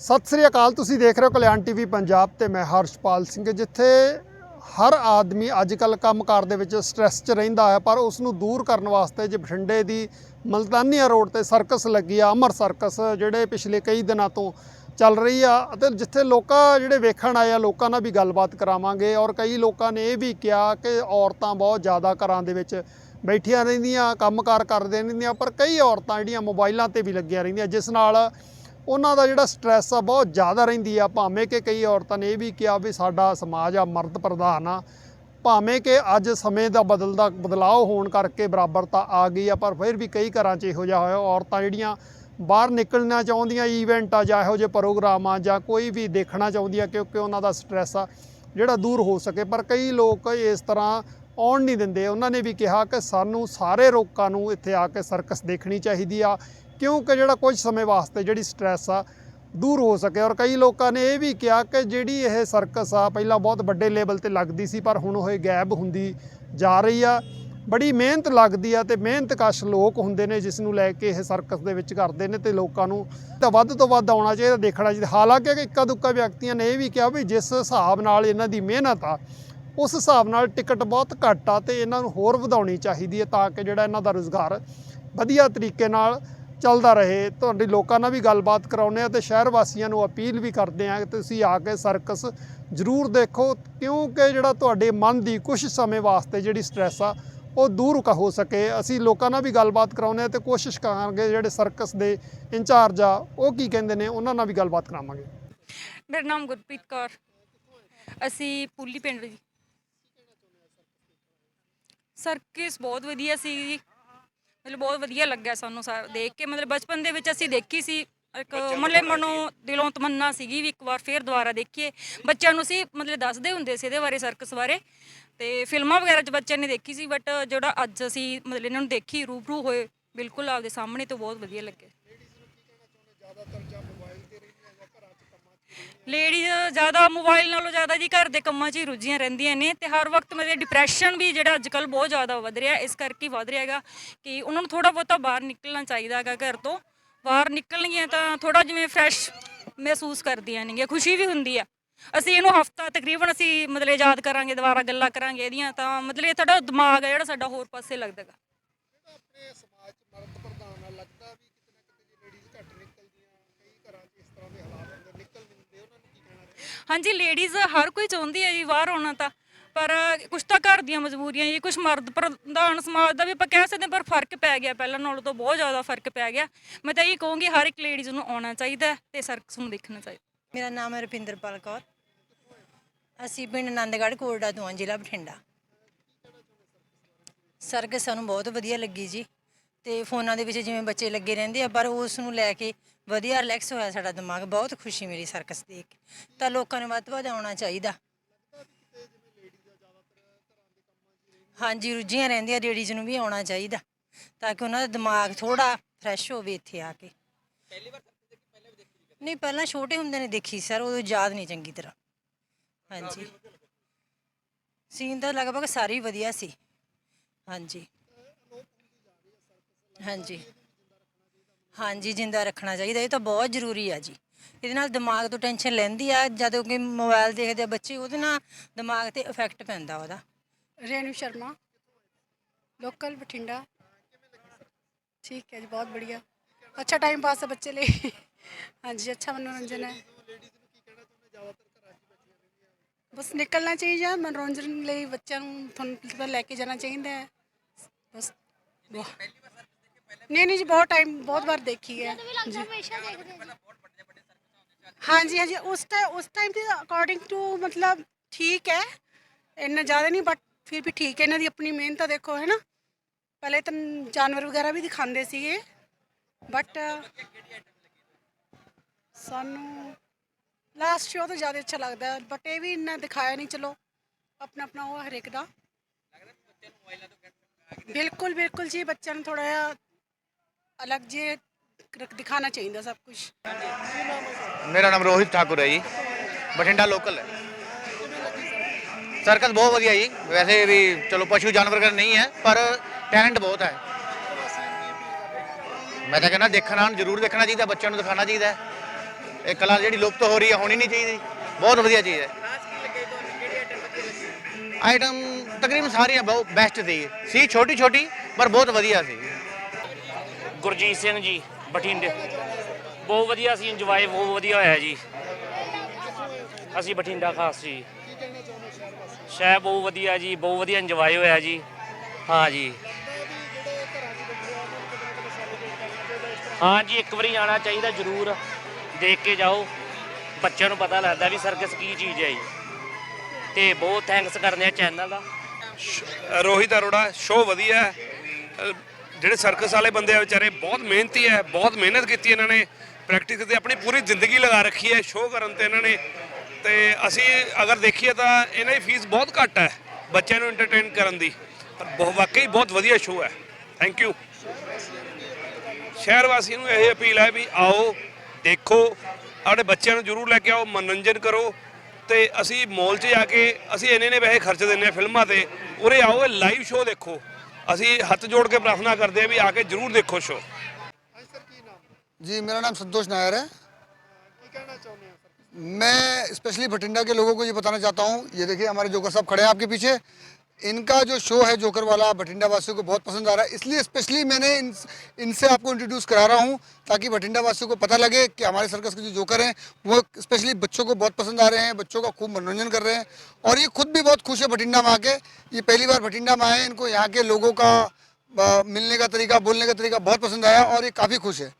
ਸਤਿ ਸ੍ਰੀ ਅਕਾਲ, ਤੁਸੀਂ ਦੇਖ ਰਹੇ ਹੋ ਕਲਿਆਣ ਟੀਵੀ ਪੰਜਾਬ ਤੇ ਮੈਂ ਹਰਸ਼ਪਾਲ ਸਿੰਘ, ਜਿੱਥੇ ਹਰ ਆਦਮੀ ਅੱਜ ਕੱਲ ਕੰਮਕਾਰ ਦੇ ਵਿੱਚ ਸਟ੍ਰੈਸ 'ਚ ਰਹਿੰਦਾ ਹੈ, ਪਰ ਉਸ ਨੂੰ ਦੂਰ ਕਰਨ ਵਾਸਤੇ ਜੇ ਬਠਿੰਡੇ ਦੀ ਮਲਤਾਨੀਆ ਰੋਡ ਤੇ ਸਰਕਸ ਲੱਗੀ ਆ ਅਮਰ ਸਰਕਸ ਜਿਹੜੇ ਪਿਛਲੇ ਕਈ ਦਿਨਾਂ ਤੋਂ ਚੱਲ ਰਹੀ ਆ, ਅਤੇ ਜਿੱਥੇ ਲੋਕਾਂ ਜਿਹੜੇ ਵੇਖਣ ਆਏ ਆ, ਲੋਕਾਂ ਨਾਲ ਵੀ ਗੱਲਬਾਤ ਕਰਾਵਾਂਗੇ, ਔਰ ਕਈ ਲੋਕਾਂ ਨੇ ਇਹ ਵੀ ਕਿਹਾ ਕਿ ਔਰਤਾਂ ਬਹੁਤ ਜ਼ਿਆਦਾ ਘਰਾਂ ਦੇ ਵਿੱਚ ਬੈਠੀਆਂ ਰਹਿੰਦੀਆਂ, ਕੰਮਕਾਰ ਕਰਦੇ ਰਹਿੰਦੀਆਂ, ਪਰ ਕਈ ਔਰਤਾਂ ਜਿਹੜੀਆਂ ਮੋਬਾਈਲਾਂ ਤੇ ਵੀ ਲੱਗੀਆਂ ਰਹਿੰਦੀਆਂ, ਜਿਸ ਨਾਲ ਉਹਨਾਂ ਦਾ ਜਿਹੜਾ ਸਟ੍ਰੈਸ ਆ ਬਹੁਤ ਜ਼ਿਆਦਾ ਰਹਿੰਦੀ ਆ। ਭਾਵੇਂ ਕਿ ਕਈ ਔਰਤਾਂ ਨੇ ਇਹ ਵੀ ਕਿਹਾ ਵੀ ਸਾਡਾ ਸਮਾਜ ਆ ਮਰਦ ਪ੍ਰਧਾਨ ਆ। ਭਾਵੇਂ ਕਿ ਅੱਜ ਸਮੇਂ ਦਾ ਬਦਲਦਾ ਬਦਲਾਅ ਹੋਣ ਕਰਕੇ ਬਰਾਬਰਤਾ ਆ ਗਈ ਆ, ਪਰ ਫਿਰ ਵੀ ਕਈ ਘਰਾਂ 'ਚ ਇਹੋ ਜਿਹਾ ਹੋਇਆ। ਔਰਤਾਂ ਜਿਹੜੀਆਂ ਬਾਹਰ ਨਿਕਲਣਾ ਚਾਹੁੰਦੀਆਂ ਈਵੈਂਟ ਆ ਜਾਂ ਇਹੋ ਜਿਹੇ ਪ੍ਰੋਗਰਾਮ ਆ ਜਾਂ ਕੋਈ ਵੀ ਦੇਖਣਾ ਚਾਹੁੰਦੀਆਂ ਕਿਉਂਕਿ ਉਹਨਾਂ ਦਾ ਸਟ੍ਰੈਸ ਆ, ਜਿਹੜਾ ਦੂਰ ਹੋ ਸਕੇ। ਪਰ ਕਈ ਲੋਕ ਇਸ ਤਰ੍ਹਾਂ ਆਉਣ ਨਹੀਂ ਦਿੰਦੇ। ਉਹਨਾਂ ਨੇ ਵੀ ਕਿਹਾ ਕਿ ਸਾਨੂੰ ਸਾਰੇ ਲੋਕਾਂ ਨੂੰ ਇੱਥੇ ਆ ਕੇ ਸਰਕਸ ਦੇਖਣੀ ਚਾਹੀਦੀ ਆ। ਕਿਉਂਕਿ ਜਿਹੜਾ ਕੁਝ ਸਮੇਂ ਵਾਸਤੇ ਜਿਹੜੀ ਸਟ੍ਰੈਸ ਆ, ਦੂਰ ਹੋ ਸਕੇ। ਔਰ ਕਈ ਲੋਕਾਂ ਨੇ ਇਹ ਵੀ ਕਿਹਾ ਕਿ ਜਿਹੜੀ ਇਹ ਸਰਕਸ ਆ, ਪਹਿਲਾਂ ਬਹੁਤ ਵੱਡੇ ਲੈਵਲ ਤੇ ਲੱਗਦੀ ਸੀ, ਪਰ ਹੁਣ ਉਹ ਗਾਇਬ ਹੁੰਦੀ ਜਾ ਰਹੀ ਆ। ਬੜੀ ਮਿਹਨਤ ਲੱਗਦੀ ਆ ਤੇ ਮਿਹਨਤਕਸ਼ ਲੋਕ ਹੁੰਦੇ ਨੇ ਜਿਸ ਨੂੰ ਲੈ ਕੇ ਇਹ ਸਰਕਸ ਦੇ ਵਿੱਚ ਕਰਦੇ ਨੇ ਤੇ ਲੋਕਾਂ ਨੂੰ ਤਾਂ ਵੱਧ ਤੋਂ ਵੱਧ ਆਉਣਾ ਚਾਹੀਦਾ, ਦੇਖਣਾ ਚਾਹੀਦਾ। ਹਾਲਾਂਕਿ ਇੱਕਾ ਦੁੱਕਾ ਵਿਅਕਤੀਆਂ ਨੇ ਇਹ ਵੀ ਕਿਹਾ ਵੀ ਜਿਸ ਹਿਸਾਬ ਨਾਲ ਇਹਨਾਂ ਦੀ ਮਿਹਨਤ ਆ, ਉਸ ਹਿਸਾਬ ਨਾਲ ਟਿਕਟ ਬਹੁਤ ਘੱਟ ਆ ਤੇ ਇਹਨਾਂ ਨੂੰ ਹੋਰ ਵਧਾਉਣੀ ਚਾਹੀਦੀ ਹੈ ਤਾਂ ਕਿ ਜਿਹੜਾ ਇਹਨਾਂ ਦਾ ਰੁਜ਼ਗਾਰ ਵਧੀਆ ਤਰੀਕੇ ਨਾਲ ਚੱਲਦਾ ਰਹੇ। ਤੁਹਾਡੀ ਲੋਕਾਂ ਨਾਲ ਵੀ ਗੱਲਬਾਤ ਕਰਾਉਂਦੇ ਆ ਤੇ ਸ਼ਹਿਰ ਵਾਸੀਆਂ ਨੂੰ ਅਪੀਲ ਵੀ ਕਰਦੇ ਆ ਕਿ ਤੁਸੀਂ ਆ ਕੇ ਸਰਕਸ ਜ਼ਰੂਰ ਦੇਖੋ, ਕਿਉਂਕਿ ਜਿਹੜਾ ਤੁਹਾਡੇ ਮਨ ਦੀ ਕੁਝ ਸਮੇਂ ਵਾਸਤੇ ਜਿਹੜੀ ਸਟ੍ਰੈਸ ਆ, ਉਹ ਦੂਰ ਹੋ ਸਕੇ। ਅਸੀਂ ਲੋਕਾਂ ਨਾਲ ਵੀ ਗੱਲਬਾਤ ਕਰਾਉਂਦੇ ਆ ਤੇ ਕੋਸ਼ਿਸ਼ ਕਰਾਂਗੇ, ਜਿਹੜੇ ਸਰਕਸ ਦੇ ਇੰਚਾਰਜ ਆ, ਉਹ ਕੀ ਕਹਿੰਦੇ ਨੇ, ਉਹਨਾਂ ਨਾਲ ਵੀ ਗੱਲਬਾਤ ਕਰਾਵਾਂਗੇ। ਮੇਰਾ ਨਾਮ ਗੁਰਪ੍ਰੀਤ ਕੌਰ। ਅਸੀਂ ਪੁੱਲੀ ਪਿੰਡ ਜੀ। ਸਰਕਿਸ ਬਹੁਤ ਵਧੀਆ ਸੀ ਜੀ। ਮਤਲਬ ਬਹੁਤ ਵਧੀਆ ਲੱਗਿਆ ਸਾਨੂੰ ਸਾ- ਦੇਖ ਕੇ। ਮਤਲਬ ਬਚਪਨ ਦੇ ਵਿੱਚ ਅਸੀਂ ਦੇਖੀ ਸੀ। ਇੱਕ ਮਤਲਬ ਮਨੋਂ ਦਿਲੋਂ ਤਮੰਨਾ ਸੀਗੀ ਵੀ ਇੱਕ ਵਾਰ ਫੇਰ ਦੁਬਾਰਾ ਦੇਖੀਏ। ਬੱਚਿਆਂ ਨੂੰ ਸੀ ਮਤਲਬ ਦੱਸਦੇ ਹੁੰਦੇ ਸੀ ਇਹਦੇ ਬਾਰੇ ਸਰਕਸ ਬਾਰੇ। ਤੇ ਫਿਲਮਾਂ ਵਗੈਰਾ 'ਚ ਬੱਚਿਆਂ ਨੇ ਦੇਖੀ ਸੀ ਬਟ ਜਿਹੜਾ ਅੱਜ ਅਸੀਂ ਮਤਲਬ ਇਹਨਾਂ ਨੂੰ ਦੇਖੀ ਰੂਬਰੂ ਹੋਏ ਬਿਲਕੁਲ ਆਪਦੇ ਸਾਹਮਣੇ ਤੋਂ ਬਹੁਤ ਵਧੀਆ ਲੱਗੇ ਲੇਡੀਜ਼ ਜ਼ਿਆਦਾ ਮੋਬਾਈਲ ਨਾਲੋਂ ਜ਼ਿਆਦਾ ਜੀ ਘਰ ਦੇ ਕੰਮਾਂ 'ਚ ਹੀ ਰੁੱਝੀਆਂ ਰਹਿੰਦੀਆਂ ਨੇ ਤੇ ਹਰ ਵਕਤ ਮੇਰੇ ਡਿਪਰੈਸ਼ਨ ਵੀ ਜਿਹੜਾ ਅੱਜ ਕੱਲ ਬਹੁਤ ਜ਼ਿਆਦਾ ਵਧ ਰਿਹਾ, ਇਸ ਕਰਕੇ ਹੀ ਰਿਹਾ ਹੈਗਾ ਕਿ ਉਹਨਾਂ ਨੂੰ ਥੋੜਾ ਬਹੁਤਾ ਬਾਹਰ ਨਿਕਲਣਾ ਚਾਹੀਦਾ ਹੈਗਾ ਘਰ ਤੋਂ। ਬਾਹਰ ਨਿਕਲਣਗੀਆਂ ਤਾਂ ਥੋੜਾ ਜਿਵੇਂ ਫਰੈਸ਼ ਮਹਿਸੂਸ ਕਰਦੀਆਂ ਨੇਗੀਆਂ, ਖੁਸ਼ੀ ਵੀ ਹੁੰਦੀ ਆ। ਅਸੀਂ ਇਹਨੂੰ ਹਫਤਾ ਤਕਰੀਬਨ ਅਸੀਂ ਮਤਲਬ ਯਾਦ ਕਰਾਂਗੇ, ਦੁਬਾਰਾ ਗੱਲਾਂ ਕਰਾਂਗੇ ਇਹਦੀਆਂ ਤਾਂ ਮਤਲਬ ਇਹ ਤੁਹਾਡਾ ਦਿਮਾਗ ਹੈ ਜਿਹੜਾ ਸਾਡਾ ਹੋਰ ਪਾਸੇ ਲੱਗਦਾ ਹੈਗਾ। ਆਪਣੇ ਸਮਾਜ 'ਚ ਮਰਦ ਪ੍ਰਧਾਨ ਆ ਲੱਗਦਾ ਵੀ ਕਿਤੇ ਨਾ ਕਿਤੇ ਜੇ ਲੇਡੀਜ਼ ਘੱਟ ਨਿਕਲਦੀਆਂ ਕਈ ਘਰਾਂ 'ਚ ਇਸ ਤਰ੍ਹਾਂ ਦੇ ਹਾਲਾਤ ਹੁੰਦੇ ਨਿਕਲ ਨਹੀਂ ਦਿੰਦੇ ਉਹਨਾਂ ਨੂੰ ਕੀ ਕਹਿਣਾ ਚਾਹੀਦਾ ਹਾਂਜੀ ਲੇਡੀਜ਼ ਹਰ ਕੋਈ ਚਾਹੁੰਦੀ ਹੈ ਜੀ ਬਾਹਰ ਆਉਣਾ ਤਾਂ ਪਰ ਕੁਝ ਤਾਂ ਘਰ ਦੀਆਂ ਮਜਬੂਰੀਆਂ ਜੀ ਕੁਝ ਮਰਦ ਪ੍ਰਧਾਨ ਸਮਾਜ ਦਾ ਵੀ ਆਪਾਂ ਕਹਿ ਸਕਦੇ ਹਾਂ, ਪਰ ਫ਼ਰਕ ਪੈ ਗਿਆ ਪਹਿਲਾਂ ਨਾਲੋਂ ਤਾਂ ਬਹੁਤ ਜ਼ਿਆਦਾ ਫ਼ਰਕ ਪੈ ਗਿਆ। ਮੈਂ ਤਾਂ ਇਹ ਕਹੂੰਗੀ ਹਰ ਇੱਕ ਲੇਡੀਜ਼ ਨੂੰ ਆਉਣਾ ਚਾਹੀਦਾ ਹੈ ਤੇ ਸਰਕਸ ਨੂੰ ਦੇਖਣਾ ਚਾਹੀਦਾ। ਮੇਰਾ ਨਾਮ ਹੈ ਰੁਪਿੰਦਰਪਾਲ ਕੌਰ। ਅਸੀਂ ਪਿੰਡ ਆਨੰਦਗੜ੍ਹ ਕੋਰਡਾ ਤੋਂ ਹਾਂ ਜ਼ਿਲ੍ਹਾ ਬਠਿੰਡਾ। ਸਰਕਸ ਸਾਨੂੰ ਬਹੁਤ ਵਧੀਆ ਲੱਗੀ ਜੀ। ਤੇ ਫੋਨਾਂ ਦੇ ਵਿੱਚ ਜਿਵੇਂ ਬੱਚੇ ਲੱਗੇ ਰਹਿੰਦੇ ਆ, ਪਰ ਉਸ ਨੂੰ ਲੈ ਕੇ ਵਧੀਆ ਰਿਲੈਕਸ ਹੋਇਆ ਸਾਡਾ ਦਿਮਾਗ, ਬਹੁਤ ਖੁਸ਼ੀ ਮਿਲੀ ਸਰਕਸ ਦੇਖ ਕੇ। ਤਾਂ ਲੋਕਾਂ ਨੂੰ ਵੱਧ ਤੋਂ ਵੱਧ ਆਉਣਾ ਚਾਹੀਦਾ। ਹਾਂਜੀ, ਰੁੱਝੀਆਂ ਰਹਿੰਦੀਆਂ ਲੇਡੀਜ਼ ਨੂੰ ਵੀ ਆਉਣਾ ਚਾਹੀਦਾ, ਤਾਂ ਕਿ ਉਹਨਾਂ ਦਾ ਦਿਮਾਗ ਥੋੜਾ ਫਰੈਸ਼ ਹੋਵੇ ਇੱਥੇ ਆ ਕੇ। ਨਹੀਂ, ਪਹਿਲਾਂ ਛੋਟੇ ਹੁੰਦੇ ਨੇ ਦੇਖੀ ਸਰ ਉਹ ਯਾਦ ਨਹੀਂ ਚੰਗੀ ਤਰ੍ਹਾਂ। ਹਾਂਜੀ। ਸੀਨ ਤਾਂ ਲਗਭਗ ਸਾਰੇ ਹੀ ਵਧੀਆ ਸੀ। ਹਾਂਜੀ। ਹਾਂਜੀ। ਹਾਂਜੀ, ਜਿੰਦਾ ਰੱਖਣਾ ਚਾਹੀਦਾ, ਇਹ ਤਾਂ ਬਹੁਤ ਜ਼ਰੂਰੀ ਆ ਜੀ। ਇਹਦੇ ਨਾਲ ਦਿਮਾਗ ਤੋਂ ਟੈਨਸ਼ਨ ਲੈਂਦੀ ਆ, ਜਦੋਂ ਕਿ ਮੋਬਾਈਲ ਦੇਖਦੇ ਆ ਬੱਚੇ, ਉਹਦੇ ਨਾਲ ਦਿਮਾਗ ਤੇ ਇਫੈਕਟ ਪੈਂਦਾ ਉਹਦਾ। ਰੇਨੂ ਸ਼ਰਮਾ ਲੋਕਲ ਬਠਿੰਡਾ। ਠੀਕ ਹੈ ਜੀ, ਬਹੁਤ ਬੜੀਆ। ਅੱਛਾ ਟਾਈਮ ਪਾਸ ਹੈ ਬੱਚੇ ਲਈ। ਹਾਂਜੀ, ਅੱਛਾ ਮਨੋਰੰਜਨ ਹੈ। ਬਸ ਨਿਕਲਣਾ ਚਾਹੀਦਾ, ਮਨੋਰੰਜਨ ਲਈ ਬੱਚਿਆਂ ਨੂੰ ਤੁਹਾਨੂੰ ਲੈ ਕੇ ਜਾਣਾ ਚਾਹੀਦਾ ਹੈ। ਬਸ ਨਹੀਂ ਨਹੀਂ ਜੀ ਬਹੁਤ ਟਾਈਮ ਬਹੁਤ ਵਾਰ ਦੇਖੀ ਹੈ। ਜੀ। ਹਾਂਜੀ ਹਾਂਜੀ ਉਸ ਟਾਈਮ ਉਸ ਟਾਈਮ ਦੇ ਅਕੋਰਡਿੰਗ ਟੂ ਮਤਲਬ ਠੀਕ ਹੈ। ਇੰਨਾ ਜ਼ਿਆਦਾ ਨਹੀਂ ਬਟ ਫਿਰ ਵੀ ਠੀਕ ਹੈ। ਇਹਨਾਂ ਦੀ ਆਪਣੀ ਮਿਹਨਤ ਆ ਦੇਖੋ ਹੈ ਨਾ। ਪਹਿਲੇ ਤਾਂ ਜਾਨਵਰ ਵਗੈਰਾ ਵੀ ਦਿਖਾਉਂਦੇ ਸੀਗੇ। ਬਟ ਸਾਨੂੰ ਲਾਸਟ ਸ਼ੋਅ ਤੋਂ ਜ਼ਿਆਦਾ ਅੱਛਾ ਲੱਗਦਾ। ਬਟ ਇਹ ਵੀ ਇੰਨਾ ਦਿਖਾਇਆ ਨਹੀਂ ਚਲੋ ਆਪਣਾ ਆਪਣਾ ਉਹ ਹਰੇਕ ਦਾ। ਬਿਲਕੁਲ ਬਿਲਕੁਲ ਜੀ ਬੱਚਿਆਂ ਨੂੰ ਥੋੜਾ ਜਿਹਾ ਅਲੱਗ ਜੇ ਦਿਖਾਣਾ ਚਾਹੀਦਾ ਸਭ ਕੁਝ ਮੇਰਾ ਨਾਮ ਰੋਹਿਤ ਠਾਕੁਰ ਹੈ ਜੀ। ਬਠਿੰਡਾ ਲੋਕਲ ਹੈ। ਸਰਕਸ ਬਹੁਤ ਵਧੀਆ ਜੀ। ਵੈਸੇ ਵੀ ਚਲੋ ਪਸ਼ੂ ਜਾਨਵਰ ਕਰ ਨਹੀਂ ਹੈ, ਪਰ ਟੈਲੈਂਟ ਬਹੁਤ ਹੈ। ਮੈਂ ਤਾਂ ਕਹਿੰਦਾ ਦੇਖਣਾ ਜ਼ਰੂਰ ਦੇਖਣਾ ਚਾਹੀਦਾ, ਬੱਚਿਆਂ ਨੂੰ ਦਿਖਾਉਣਾ ਚਾਹੀਦਾ ਹੈ। ਇਹ ਕਲਾ ਜਿਹੜੀ ਲੁਪਤ ਹੋ ਰਹੀ ਹੈ, ਹੋਣੀ ਨਹੀਂ ਚਾਹੀਦੀ। ਬਹੁਤ ਵਧੀਆ ਚੀਜ਼ ਹੈ। ਆਈਟਮ ਤਕਰੀਬਨ ਸਾਰੀਆਂ ਬਹੁਤ ਬੈਸਟ ਸੀ। ਸੀ ਛੋਟੀ ਛੋਟੀ ਪਰ ਬਹੁਤ ਵਧੀਆ ਸੀ। ਗੁਰਜੀਤ ਸਿੰਘ ਜੀ, ਬਠਿੰਡੇ। ਬਹੁਤ ਵਧੀਆ ਸੀ ਇੰਜੋਏ ਬਹੁਤ ਵਧੀਆ ਹੋਇਆ ਜੀ। ਅਸੀਂ ਬਠਿੰਡਾ ਖਾਸ ਜੀ ਸ਼ਹਿ ਬਹੁਤ ਵਧੀਆ ਜੀ, ਬਹੁਤ ਵਧੀਆ ਇੰਜੋਏ ਹੋਇਆ ਜੀ। ਹਾਂ ਜੀ। ਹਾਂ ਜੀ, ਇੱਕ ਵਾਰੀ ਆਉਣਾ ਚਾਹੀਦਾ ਜ਼ਰੂਰ। ਦੇਖ ਕੇ ਜਾਓ। ਬੱਚਿਆਂ ਨੂੰ ਪਤਾ ਲੱਗਦਾ ਵੀ ਸਰਕਸ ਕੀ ਚੀਜ਼ ਹੈ ਜੀ। ਤੇ ਬਹੁਤ ਥੈਂਕਸ ਕਰਦੇ ਆ ਚੈਨਲ ਦਾ। ਰੋਹਿਤ ਅਰੋੜਾ ਸ਼ੋਅ ਵਧੀਆ ਹੈ। ਅਹ ਜਿਹੜੇ ਸਰਕਸ ਵਾਲੇ ਬੰਦੇ ਆ ਵਿਚਾਰੇ, ਬਹੁਤ ਮਿਹਨਤੀ ਹੈ, ਬਹੁਤ ਮਿਹਨਤ ਕੀਤੀ ਇਹਨਾਂ ਨੇ ਪ੍ਰੈਕਟਿਸ ਤੇ ਆਪਣੀ ਪੂਰੀ ਜ਼ਿੰਦਗੀ ਲਗਾ ਰੱਖੀ ਹੈ ਸ਼ੋਅ ਕਰਨ ਤੇ ਇਹਨਾਂ ਨੇ। ਤੇ ਅਸੀਂ ਅਗਰ ਦੇਖੀਏ ਤਾਂ ਇਹਨਾਂ ਦੀ ਫੀਸ ਬਹੁਤ ਘੱਟ ਹੈ ਬੱਚਿਆਂ ਨੂੰ ਐਂਟਰਟੇਨ ਕਰਨ ਦੀ। ਪਰ ਬਹੁਤ ਵਾਕਈ ਬਹੁਤ ਵਧੀਆ ਸ਼ੋਅ ਹੈ। ਥੈਂਕ ਯੂ ਸ਼ਹਿਰ ਵਾਸੀਆਂ ਨੂੰ ਇਹ ਅਪੀਲ ਹੈ ਵੀ ਆਓ, ਦੇਖੋ, ਆਪਣੇ ਬੱਚਿਆਂ ਨੂੰ ਜ਼ਰੂਰ ਲੈ ਕੇ ਆਓ, ਮਨੋਰੰਜਨ ਕਰੋ। ਤੇ ਅਸੀਂ ਮਾਲ 'ਚ ਜਾ ਕੇ ਅਸੀਂ ਇੰਨੇ ਨੇ ਪੈਸੇ ਖਰਚ ਦਿੰਨੇ ਆ ਫਿਲਮਾਂ ਤੇ। ਉਰੇ ਆਓ, ਇਹ ਲਾਈਵ ਸ਼ੋਅ ਦੇਖੋ। ਅਸੀਂ ਹੱਥ ਜੋੜ ਕੇ ਪ੍ਰਾਰਥਨਾ ਕਰਦੇ ਆ ਵੀ ਆ ਕੇ ਜ਼ਰੂਰ ਦੇਖੋ ਸ਼ੋਅ जी मेरा नाम संतोष नायर है मैं स्पेशली भटिंडा के लोगों को ये बताना चाहता हूँ ये देखिए हमारे जोकर साहब खड़े हैं आपके पीछे इनका जो शो है जोकर वाला भटिंडा वासियों को बहुत पसंद आ रहा है। इसलिए स्पेशली मैंने इन, इनसे आपको इंट्रोड्यूस करा रहा हूँ, ताकि भटिंडा वासियों को पता लगे कि हमारे सर्कस के जो जोकर हैं, वो स्पेशली बच्चों को बहुत पसंद आ रहे हैं, बच्चों का खूब मनोरंजन कर रहे हैं। और ये खुद भी बहुत खुश है भटिंडा में आके ये पहली बार भटिंडा में आए इनको यहाँ के लोगों का मिलने का तरीका, बोलने का तरीका बहुत पसंद आया और ये काफ़ी खुश है।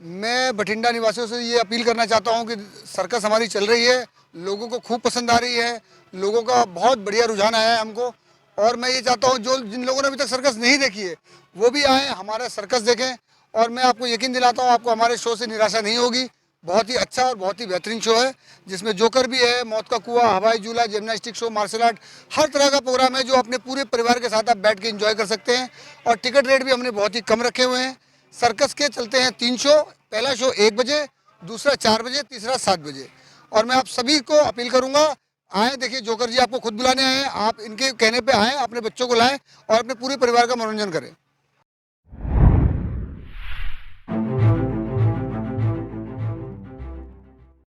मैं बठिंडा निवासियों से ये अपील करना चाहता हूँ कि सर्कस हमारी चल रही है, लोगों को खूब पसंद आ रही है, लोगों का बहुत बढ़िया रुझान आया है हमको, और मैं ये चाहता हूँ जो जिन लोगों ने अभी तक सर्कस नहीं देखी है, वो भी आए, हमारा सर्कस देखें, और मैं आपको यकीन दिलाता हूँ आपको हमारे शो से निराशा नहीं होगी, बहुत ही अच्छा और बहुत ही बेहतरीन शो है, जिसमें जोकर भी है, मौत का कुआँ, हवाई झूला, जिम्नास्टिक शो, मार्शल आर्ट, हर तरह का प्रोग्राम है जो अपने पूरे परिवार के साथ आप बैठ के एंजॉय कर सकते हैं, और टिकट रेट भी हमने बहुत ही कम रखे हुए हैं सर्कस के चलते हैं तीन शो, पहला शो एक बजे, दूसरा चार बजे, तीसरा सात बजे। और मैं आप सभी को अपील करूँगा, आए, देखिए, जोकर जी आपको खुद बुलाने आए हैं, आप इनके कहने पे आए, अपने बच्चों को लाएँ और अपने पूरे परिवार का मनोरंजन करें।